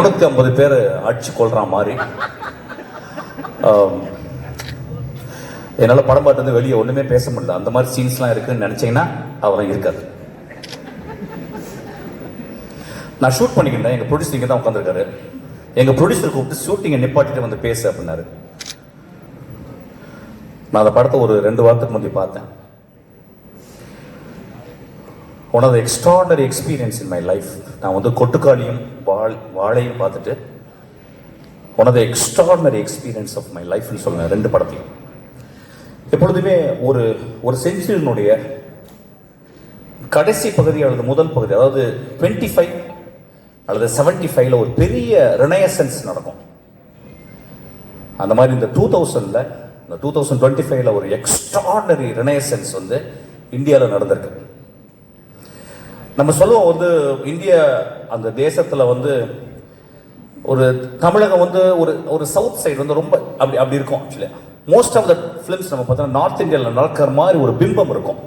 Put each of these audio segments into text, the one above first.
முன்னூத்தி ஐம்பது பேர் அடிச்சு கொள்ற மாதிரி. என்னால் படம் பார்த்து வந்து வெளியே ஒன்றுமே பேச முடியல. அந்த மாதிரி சீன்ஸ்லாம் இருக்குன்னு நினச்சிங்கன்னா அவரம் இருக்காது. நான் ஷூட் பண்ணிக்கிட்டேன். எங்கள் ப்ரொடியூசர் இங்கே தான் உட்காந்துருக்காரு எங்கள் ப்ரொடியூசர் கூப்பிட்டு ஷூட்டிங்கை நிப்பாட்டிட்டு வந்து பேசு அப்படின்னாரு. நான் அந்த படத்தை ஒரு ரெண்டு வாரத்துக்கு முந்தைய பார்த்தேன். One of the extraordinary experience in my life நான் வந்து கொட்டுக்காளியும் வாழ் வாழையும் பார்த்துட்டு one of the extraordinary experience of my லைஃப்னு சொல்லுவேன் ரெண்டு படத்தையும். எப்பொழுதுமே ஒரு ஒரு செஞ்சுரியினுடைய கடைசி பகுதி அல்லது முதல் பகுதி அதாவது டுவெண்ட்டி ஃபைவ் அல்லது செவன்டி ஃபைவ்ல ஒரு பெரிய ரினயசன்ஸ் நடக்கும். அந்த மாதிரி இந்த டூ தௌசண்ட்ல இந்த டூ தௌசண்ட் டுவெண்ட்டி ஃபைவ்ல ஒரு எக்ஸ்ட்ராடனரி ரினயசன்ஸ் வந்து இந்தியாவில் நடந்திருக்கு. நம்ம சொல்லுவோம் வந்து இந்திய அந்த தேசத்தில் வந்து ஒரு தமிழகம் வந்து ஒரு ஒரு சவுத் சைடு வந்து ரொம்ப அப்படி அப்படி இருக்கும் actually most of the films நம்ம பார்த்தோம்னா நார்த் இந்தியாவில் நடக்கிற மாதிரி ஒரு பிம்பம் இருக்கும்.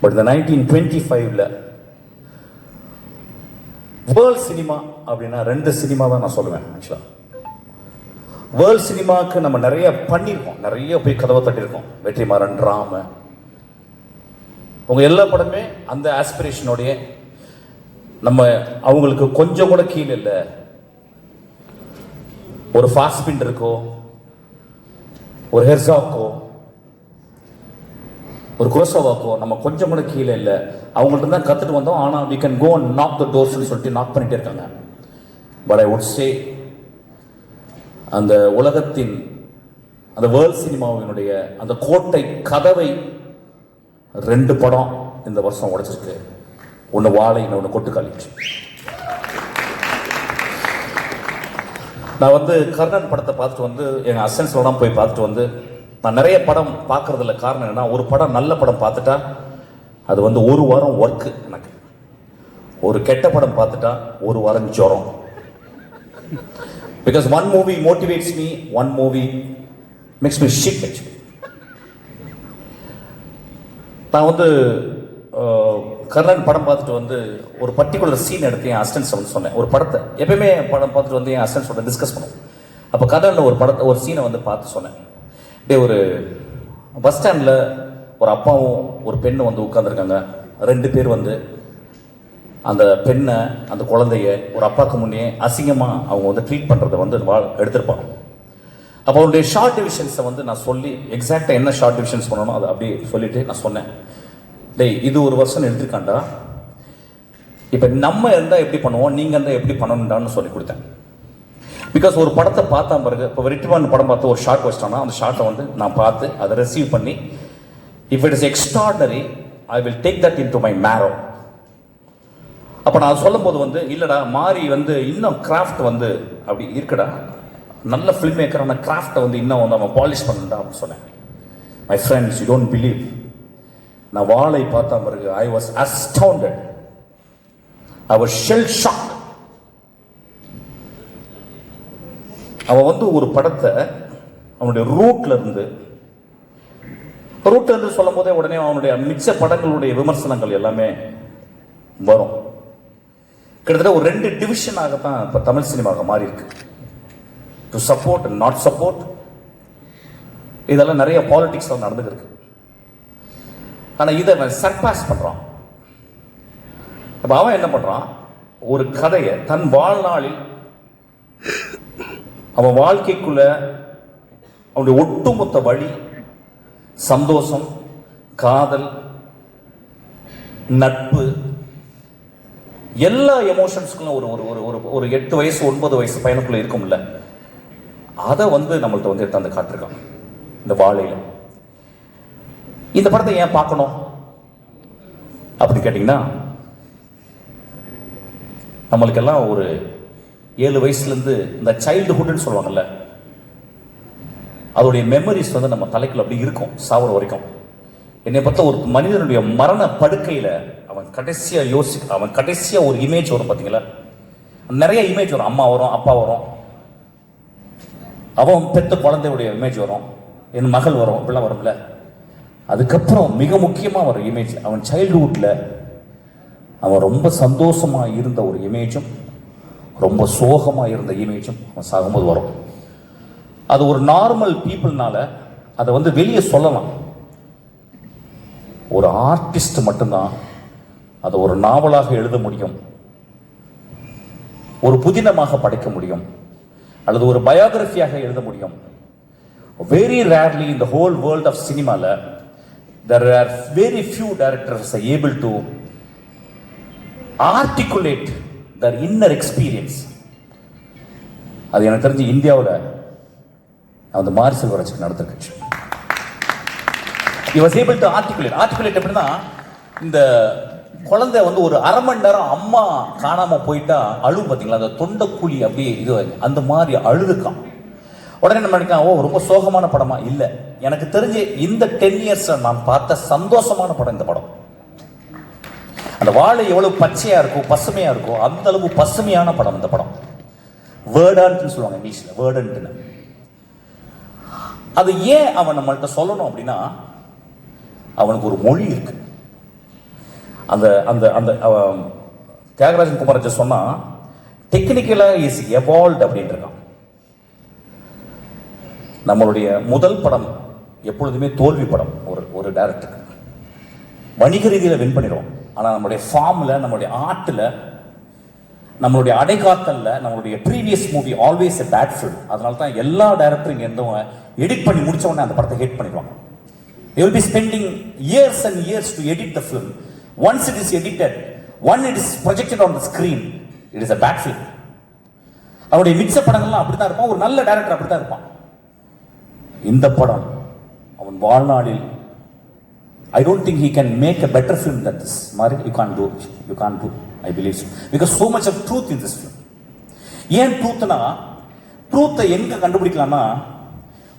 பட் இந்த நைன்டீன் டுவெண்ட்டி ஃபைவ்ல வேர்ல்ட் சினிமா அப்படின்னா ரெண்டு சினிமா தான் நான் சொல்லுவேன் ஆக்சுவலா வேர்ல்ட் சினிமாவுக்கு நம்ம நிறைய பண்ணியிருக்கோம். நிறைய போய் கதவை தட்டியிருக்கோம். வெற்றிமாறன் ராம உங்கள் எல்லா படமே அந்த ஆஸ்பிரேஷனோடைய நம்ம அவங்களுக்கு கொஞ்சம் கூட கீழே இல்லை. ஒரு ஃபாஸ்ட் இருக்கோ ஒரு ஹெர்சாக்கோ ஒரு குரோசோவாக்கோ நம்ம கொஞ்சம் கூட கீழே இல்லை. அவங்கள்ட்ட தான் கற்றுட்டு வந்தோம். ஆனால் we can go and knock the டோர்ஸ்னு சொல்லிட்டு நாக் பண்ணிட்டே இருக்காங்க. பட் ஐ வுட் சே அந்த உலகத்தின் அந்த வேர்ல்ட் சினிமாவினுடைய அந்த கோட்டை கதவை ரெண்டு படம் இந்த வருஷம் உடைச்சிருக்கு. ஒன்று வாழை இன்னொன்று கொட்டுக்காளி நான் வந்து கர்ணன் படத்தை பார்த்துட்டு வந்து எங்கள் அசன்ஸ்லாம் போய் பார்த்துட்டு வந்து நான் நிறைய படம் பார்க்குறதுல காரணம் என்னென்னா ஒரு படம் நல்ல படம் பார்த்துட்டா அது வந்து ஒரு வாரம் ஒர்க்கு எனக்கு. ஒரு கெட்ட படம் பார்த்துட்டா ஒரு வாரம் ஜுரம். Because one movie motivates me one movie makes me shit actually நான் வந்து கர்ணன் படம் பார்த்துட்டு வந்து ஒரு பர்டிகுலர் சீன் எடுத்து என் அசிஸ்டன்ஸ் வந்து சொன்னேன். ஒரு படத்தை. எப்பயுமே படம் பார்த்துட்டு வந்து என் அசிஸ்டன்ஸோட டிஸ்கஸ் பண்ணுவோம். அப்போ கர்ணனில் ஒரு படத்தை ஒரு சீனை வந்து பார்த்து சொன்னேன். அப்படியே ஒரு பஸ் ஸ்டாண்டில் ஒரு அப்பாவும் ஒரு பெண்ணும் வந்து உட்காந்துருக்காங்க ரெண்டு பேர் வந்து அந்த பெண்ணை அந்த குழந்தைய ஒரு அப்பாவுக்கு முன்னே அசிங்கமாக அவங்க வந்து ட்ரீட் பண்ணுறத வந்து வா- எடுத்திருப்பாங்க. அப்போ அவருடைய ஷார்ட் டிவிஷன்ஸை வந்து நான் சொல்லி எக்ஸாக்டாக என்ன ஷார்ட் டிவிஷன்ஸ் பண்ணணும் அதை அப்படியே சொல்லிட்டு நான் சொன்னேன். டேய் இது ஒரு வருஷம் எடுத்துருக்காண்டா இப்போ நம்ம இருந்தால் எப்படி பண்ணுவோம்? நீங்கள் இருந்தால் எப்படி பண்ணணும்டான்னு சொல்லி கொடுத்தேன். பிகாஸ் ஒரு படத்தை பார்த்தா பிறகு இப்போ ரிட்டுவான் படம் பார்த்து ஒரு ஷார்ட் வச்சிட்டோம்னா அந்த ஷார்ட்டை வந்து நான் பார்த்து அதை ரிசீவ் பண்ணி if it is extraordinary I will take that into my marrow அப்போ நான் சொல்லும்போது வந்து இல்லைடா மாறி வந்து இன்னும் கிராஃப்ட் வந்து அப்படி இருக்குடா. நல்ல ஃபில்ம் மேக்கரான கிராஃப்டை வந்து இன்னும் வந்து அவன் பாலிஷ் பண்ணடா அப்படின்னு சொன்னேன். My friends you don't believe நான் வாளை பார்த்த பிறகு I was astounded I was shell shock அவன் வந்து ஒரு படத்தை அவனுடைய ரூட்ல இருந்து ரூட்ல இருந்து சொல்லும் போதே உடனே அவனுடைய மிச்ச படங்களுடைய விமர்சனங்கள் எல்லாமே வரும். கிட்டத்தட்ட ஒரு ரெண்டு டிவிஷனாக தான் இப்போ தமிழ் சினிமாவாக மாறி இருக்கு டு சப்போர்ட் நாட் சப்போர்ட் இதெல்லாம் நிறைய பாலிட்டிக்ஸ் நடந்துட்டு ஆனால் இதை அவன் சர்பாஸ் பண்ணுறான் அப்ப அவன் என்ன பண்ணுறான் ஒரு கதையை தன் வாழ்நாளில் அவன் வாழ்க்கைக்குள்ள அவனுடைய ஒட்டுமொத்த வழி சந்தோஷம் காதல் நட்பு எல்லா எமோஷன்ஸ்க்கும் ஒரு ஒரு ஒரு ஒரு ஒரு எட்டு வயசு ஒன்பது வயசு பையனுக்குள்ள இருக்கும்ல. அதை வந்து நம்மள்ட்ட வந்து எடுத்து அந்த காட்டிருக்காங்க. இந்த வாழையில். இந்த படத்தை ஏன் பார்க்கணும்? அப்படி கேட்டிங்கன்னா நம்மளுக்கெல்லாம் ஒரு ஏழு வயசுலேருந்து இந்த சைல்டுஹுட்னு சொல்லுவாங்கல்ல அதோடைய மெமரிஸ் வந்து நம்ம தலைக்குள்ள அப்படி இருக்கும் சாவர வரைக்கும். என்னை பார்த்தா ஒரு மனிதனுடைய மரண படுக்கையில் அவன் கடைசியாக யோசி அவன் கடைசியாக ஒரு இமேஜ் வரும் பார்த்தீங்களா நிறைய இமேஜ் வரும். அம்மா வரும் அப்பா வரும். அவன் பெத்த குழந்தையுடைய இமேஜ் வரும். என் மகள் வரும் இப்படிலாம் வரும்ல. அதுக்கப்புறம் மிக முக்கியமாக வரும் இமேஜ் அவன் சைல்டுஹுட்டில் அவன் ரொம்ப சந்தோஷமாக இருந்த ஒரு இமேஜும் ரொம்ப சோகமாக இருந்த இமேஜும் அவன் சாகும்போது வரும். அது ஒரு நார்மல் பீப்புள்னால அதை வந்து வெளியே சொல்லலாம். ஒரு ஆர்டிஸ்ட் மட்டும்தான் அதை ஒரு நாவலாக எழுத முடியும். ஒரு புதினமாக படைக்க முடியும். அல்லது ஒரு பயோகிராஃபியாக எழுத முடியும். வெரி ரேர்லி இந்த ஹோல் வேர்ல்ட் ஆஃப் சினிமாவில் there are very few directors able to articulate their inner experience அது எனக்கு தெரிஞ்சு இந்தியாவில் அந்த மாரி செல்வராஜுக்கு நடந்திருக்கு he was able to articulate articulate எப்படின்னா இந்த குழந்தை வந்து ஒரு அரை மணி நேரம் அம்மா காணாம போயிட்டா அழு பாத்தீங்களா? அந்த தொண்டைக்குழி அப்படியே இது அந்த மாதிரி அழுதுக்கான் உடனே நம்ம நினைக்கலாம் ஓ ரொம்ப சோகமான படமா? இல்லை. எனக்கு தெரிஞ்சு இந்த டென் இயர்ஸ் நான் பார்த்த சந்தோஷமான படம் இந்த படம். அந்த வாழை எவ்வளவு பச்சையா இருக்கும் பசுமையா இருக்கும் அந்த அளவு பசுமையான படம் இந்த படம். வேர்டான்ட்னு சொல்லுவாங்க இங்கிலீஷ்ல வேர்டன்ட்னு அது ஏன் அவன் நம்மள்கிட்ட சொல்லணும் அப்படின்னா அவனுக்கு ஒரு மொழி இருக்கு. அந்த அந்த அந்த தியாகராஜன் குமாரஜி சொன்னா டெக்னிக்கலாக இஸ் எவால்வ்ட் அப்படின்ட்டு இருக்கான். நம்மளுடைய முதல் படம் எப்பொழுதுமே தோல்வி படம் ஒரு ஒரு டேரக்டருக்கு வணிக ரீதியில் வின் பண்ணிடுவோம். ஆனால் நம்மளுடைய ஃபார்மில் நம்மளுடைய ஆர்ட்டில் நம்மளுடைய அடைகாத்தலில் நம்மளுடைய previous movie always a bad film அதனால தான் எல்லா டேரக்டரும் இருந்தவங்க எடிட் பண்ணி முடிச்ச உடனே அந்த படத்தை ஹேட் பண்ணிடுவாங்க. They be spending years and years years edit the the once it is edited one it is projected on the screen. It is a bad film. அவருடைய மிச்ச படங்கள்லாம் அப்படித்தான் இருப்பான். ஒரு நல்ல டைரக்டர் அப்படித்தான் இருப்பான். இந்த படம் அவன் வாழ்நாளில் I don't think he can make a better film that this மாதிரி you can't do you can't do I believe because so much of truth in this film ஏன் ட்ரூத்னா ட்ரூத்தை எங்க கண்டுபிடிக்கலாம்னா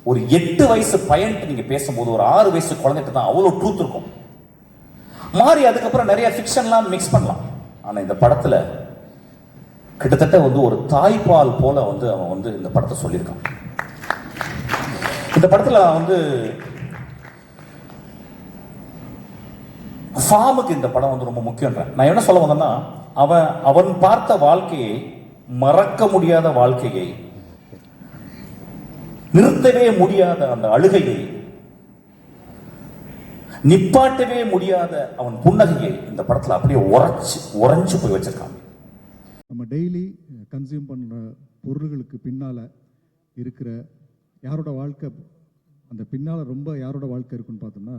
ஒரு எட்டு வயசு பையன்ட்டு நீங்க பேசும்போது ஒரு ஆறு வயசு குழந்தைகிட்ட தான் அவ்வளோ ட்ரூத் இருக்கும். மாறி அதுக்கப்புறம் நிறைய ஃபிக்ஷன்லாம் மிக்ஸ் பண்ணலாம். ஆனால் இந்த படத்தில் கிட்டத்தட்ட வந்து ஒரு தாய்ப்பால் போல வந்து அவன் வந்து இந்த படத்தை சொல்லியிருக்கான். இந்த படத்தில் வந்து ஃபார்முக்கு இந்த படம் வந்து ரொம்ப முக்கியன்றேன் நான் என்ன சொல்ல வந்தேன்னா அவன் அவன் பார்த்த வாழ்க்கையை மறக்க முடியாத வாழ்க்கையை நிறுத்தவே முடியாத அந்த அழுகையை நிப்பாட்டவே முடியாத அவன் புன்னகையை இந்த படத்தில் அப்படியே உரைச்சு உறைஞ்சு போய் வச்சிருக்காங்க நம்ம டெய்லி கன்சியூம் பண்ணுற பொருள்களுக்கு பின்னால் இருக்கிற யாரோட வாழ்க்கை அந்த பின்னால் ரொம்ப யாரோட வாழ்க்கை இருக்குன்னு பார்த்தோம்னா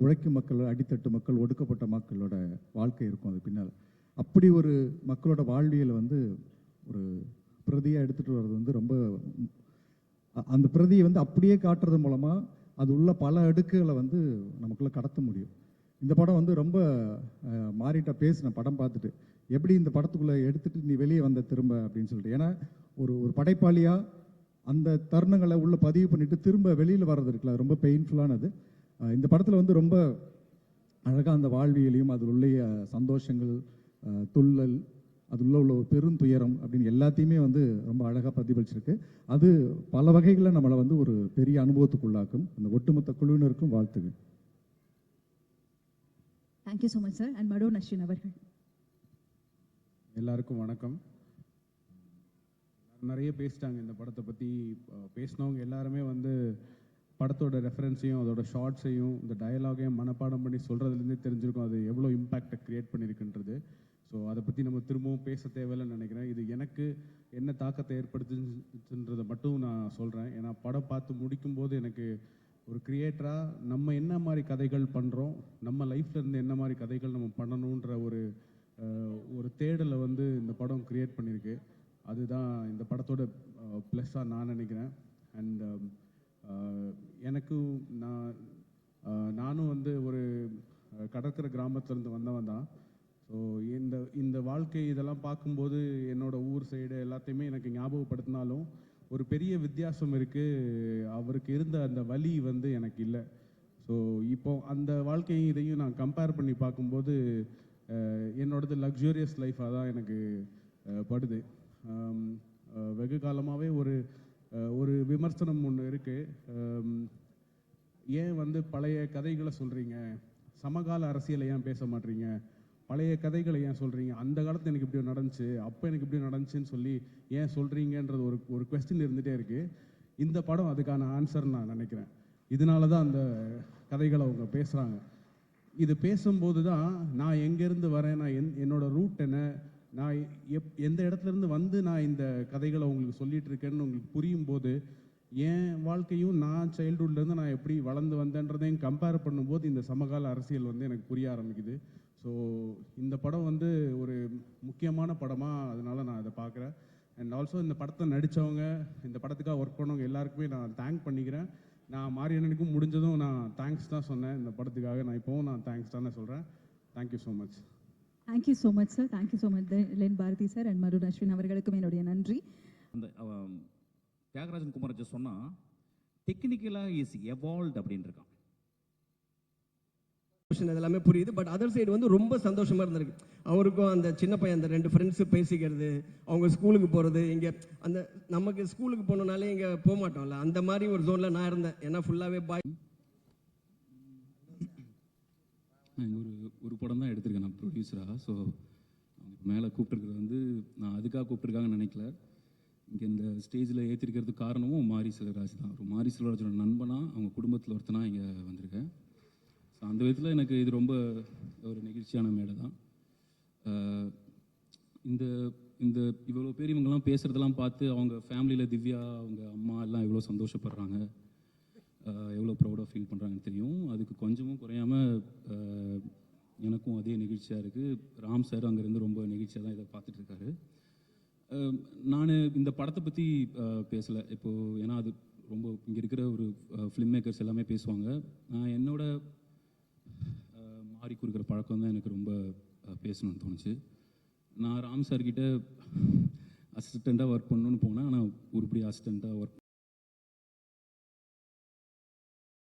உழைக்கும் மக்கள் அடித்தட்டு மக்கள் ஒடுக்கப்பட்ட மக்களோட வாழ்க்கை இருக்கும் அது பின்னால். அப்படி ஒரு மக்களோட வாழ்வியலை வந்து ஒரு பிரதியாக எடுத்துகிட்டு வர்றது வந்து ரொம்ப அந்த பிரதியை வந்து அப்படியே காட்டுறது மூலமாக அது உள்ள பல அடுக்குகளை வந்து நமக்குள்ளே கடத்த முடியும். இந்த படம் வந்து ரொம்ப மாறிட்ட பேசின படம் பார்த்துட்டு எப்படி இந்த படத்துக்குள்ளே எடுத்துகிட்டு நீ வெளியே வந்த திரும்ப அப்படின்னு சொல்லிட்டு. ஏன்னா ஒரு ஒரு படைப்பாளியாக அந்த தருணங்களை உள்ள பதிவு பண்ணிட்டு திரும்ப வெளியில் வர்றது இருக்குல்ல ரொம்ப பெயின்ஃபுல்லானது இந்த படத்தில் வந்து ரொம்ப அழகாக அந்த வாழ்வியலையும் அதில் உள்ள சந்தோஷங்கள் துள்ளல் அதுள்ள உள்ள ஒரு பெருந்துயரம் அப்படின்னு எல்லாத்தையுமே வந்து ரொம்ப அழகாக பிரதிபலிச்சிருக்கு. அது பல வகைகளில் நம்மளை வந்து ஒரு பெரிய அனுபவத்துக்குள்ளாக்கும். அந்த ஒட்டுமொத்த குழுவினருக்கும் வாழ்த்துகள். Thank you so much sir and மடோ Nasrin அவர்கள். எல்லாருக்கும் வணக்கம். நிறைய பேசிட்டாங்க இந்த படத்தை பற்றி பேசினவங்க எல்லாருமே வந்து படத்தோட ரெஃபரன்ஸையும் அதோட ஷார்ட்ஸையும் இந்த டயலாகையும் மனப்பாடம் பண்ணி சொல்கிறதுலேருந்தே தெரிஞ்சிருக்கும் அது எவ்வளோ இம்பேக்டை க்ரியேட் பண்ணியிருக்குன்றது ஸோ அதை பற்றி நம்ம திரும்பவும் பேச தேவையில்லைன்னு நினைக்கிறேன். இது எனக்கு என்ன தாக்கத்தை ஏற்படுத்துன்றதை மட்டும் நான் சொல்கிறேன் ஏன்னா படம் பார்த்து முடிக்கும்போது எனக்கு ஒரு கிரியேட்டராக நம்ம என்ன மாதிரி கதைகள் பண்ணுறோம் நம்ம லைஃப்லேருந்து என்ன மாதிரி கதைகள் நம்ம பண்ணணுன்ற ஒரு ஒரு தேடலை வந்து இந்த படம் க்ரியேட் பண்ணியிருக்கு அதுதான் இந்த படத்தோட ப்ளஸ்ஸாக நான் நினைக்கிறேன். அண்ட் எனக்கு நான் நானும் வந்து ஒரு கடற்கரை கிராமத்துலேருந்து வந்தவன் தான். ஸோ இந்த இந்த வாழ்க்கை இதெல்லாம் பார்க்கும்போது என்னோட ஊர் சைடு எல்லாத்தையுமே எனக்கு ஞாபகப்படுத்தினாலும் ஒரு பெரிய வித்தியாசம் இருக்குது அவருக்கு இருந்த அந்த வலி வந்து எனக்கு இல்லை. ஸோ இப்போ அந்த வாழ்க்கையும் இதையும் நான் கம்பேர் பண்ணி பார்க்கும்போது என்னோடது லக்ஸூரியஸ் லைஃபாக தான் எனக்கு படுது. வெகு காலமாகவே ஒரு ஒரு விமர்சனம் ஒன்று இருக்குது ஏன் வந்து பழைய கதைகளை சொல்கிறீங்க சமகால அரசியலை ஏன் பேச மாட்டீங்க? பழைய கதைகளை ஏன் சொல்கிறீங்க அந்த காலத்தில் எனக்கு இப்படி நடந்துச்சு. அப்போ எனக்கு இப்படி நடந்துச்சுன்னு சொல்லி ஏன் சொல்கிறீங்கன்றது ஒரு ஒரு கொஸ்டின் இருந்துகிட்டே இருக்குது இந்த படம் அதுக்கான ஆன்சர் நான் நினைக்கிறேன். இதனால தான் அந்த கதைகளை அவங்க பேசுகிறாங்க இது பேசும்போது தான் நான் எங்கேருந்து வரேன் நான் என் என்னோடய ரூட் என்ன நான் எப் எந்த இடத்துல இருந்து வந்து நான் இந்த கதைகளை உங்களுக்கு சொல்லிட்டு இருக்கேன்னு உங்களுக்கு புரியும் போது என் வாழ்க்கையும் நான் சைல்டுஹுட்லேருந்து நான் எப்படி வளர்ந்து வந்தேன்றதையும் கம்பேர் பண்ணும்போது இந்த சமகால அரசியல் வந்து எனக்கு புரிய ஆரம்பிக்குது. ஸோ இந்த படம் வந்து ஒரு முக்கியமான படமாக அதனால் நான் அதை பார்க்குறேன். அண்ட் ஆல்சோ இந்த படத்தை நடித்தவங்க இந்த படத்துக்காக ஒர்க் பண்ணவங்க எல்லாருக்குமே நான் தேங்க் பண்ணிக்கிறேன். நான் மாரியண்ணனுக்கும் முடிஞ்சதும் நான் தேங்க்ஸ் தான் சொன்னேன். இந்த படத்துக்காக நான் இப்போவும் நான் தேங்க்ஸ் தானே சொல்கிறேன் thank you so much thank you so much sir thank you so much len Bharathi sir and மருண் அஸ்வின் அவர்களுக்கும் என்னுடைய நன்றி. அந்த தியாகராஜன் குமாரஜி சொன்னா டெக்னிக்கலாக இஸ் எவால்வ்ட் அப்படின்னு இருக்கான். அது எல்லாமே புரியுது பட் அதர் சைடு வந்து ரொம்ப சந்தோஷமா இருந்திருக்கு. அவருக்கும் அந்த சின்ன பையன் அந்த ரெண்டு ஃப்ரெண்ட்ஸ் பேசிக்கிறது அவங்க ஸ்கூலுக்கு போறது இங்க அந்த நமக்கு ஸ்கூலுக்கு போனனாலே இங்க போக மாட்டோம்ல அந்த மாதிரி ஒரு ஜோன்ல நான் இருந்தேன். ஏன்னா ஃபுல்லாவே பாய் நான் ஒரு ஒரு படம் தான் எடுத்திருக்கேன். நான் ப்ரொடியூசராக ஸோ மேலே கூப்பிட்டுருக்கிறது வந்து நான் அதுக்காக கூப்பிட்டுருக்காங்கன்னு நினைக்கல. இங்கே இந்த ஸ்டேஜில் ஏற்றிருக்கிறதுக்கு காரணமும் மாரி செல்வராஜ் தான். ஒரு மாரி செல்வராஜோட நண்பனாக அவங்க குடும்பத்தில் ஒருத்தனாக இங்கே வந்திருக்கேன். ஸோ அந்த விதத்தில் எனக்கு இது ரொம்ப ஒரு நெகிழ்ச்சியான மேடை தான். இந்த இந்த இவ்வளோ பேர் இவங்கெல்லாம் பேசுகிறதெல்லாம் பார்த்து அவங்க ஃபேமிலியில் திவ்யா அவங்க அம்மா எல்லாம் இவ்வளோ சந்தோஷப்படுறாங்க. எவ்வளோ ப்ரௌடாக ஃபீல் பண்ணுறாங்கன்னு தெரியும். அதுக்கு கொஞ்சமும் குறையாமல் எனக்கும் அதே நெகிழ்ச்சியாக இருக்குது ராம் சார் அங்கேருந்து ரொம்ப நிகழ்ச்சியாக தான் இதை பார்த்துட்ருக்காரு நான் இந்த படத்தை பற்றி பேசலை. இப்போது ஏன்னா அது ரொம்ப இங்கே இருக்கிற ஒரு ஃபிலிம் மேக்கர்ஸ் எல்லாமே பேசுவாங்க. நான் என்னோட மாறி கொடுக்குற பழக்கம் தான் எனக்கு ரொம்ப பேசணும்னு தோணுச்சு. நான் ராம் சார்கிட்ட அசிஸ்டண்ட்டாக ஒர்க் பண்ணணும்னு போனேன். ஆனால் உருப்படி அசிஸ்டண்ட்டாக ஒர்க்